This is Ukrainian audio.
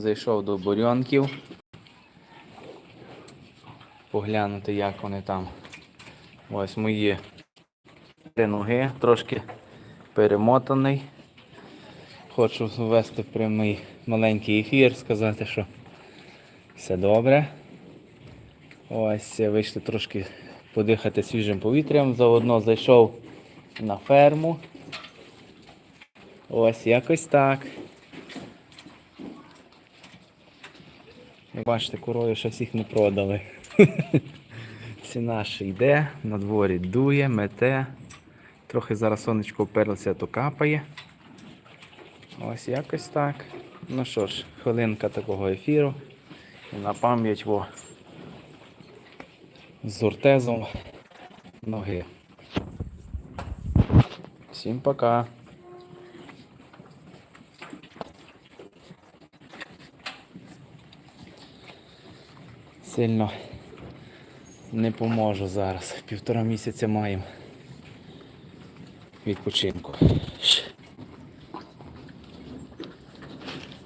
Зайшов до бурьонків. Поглянути, як вони там. Ось мої три ноги, трошки перемотаний. Хочу ввести прямий маленький ефір, сказати, що все добре. Ось вийшли трошки подихати свіжим повітрям. Заодно зайшов на ферму. Ось якось так. Як бачите, курою ще всіх не продали. Ціна ще йде, на дворі дує, мете. Трохи зараз сонечко вперлося, то капає. Ось якось так. Ну що ж, хвилинка такого ефіру. І на пам'ять во з ортезом ноги. Всім пока. Сильно не поможу зараз. Півтора місяця маємо відпочинку.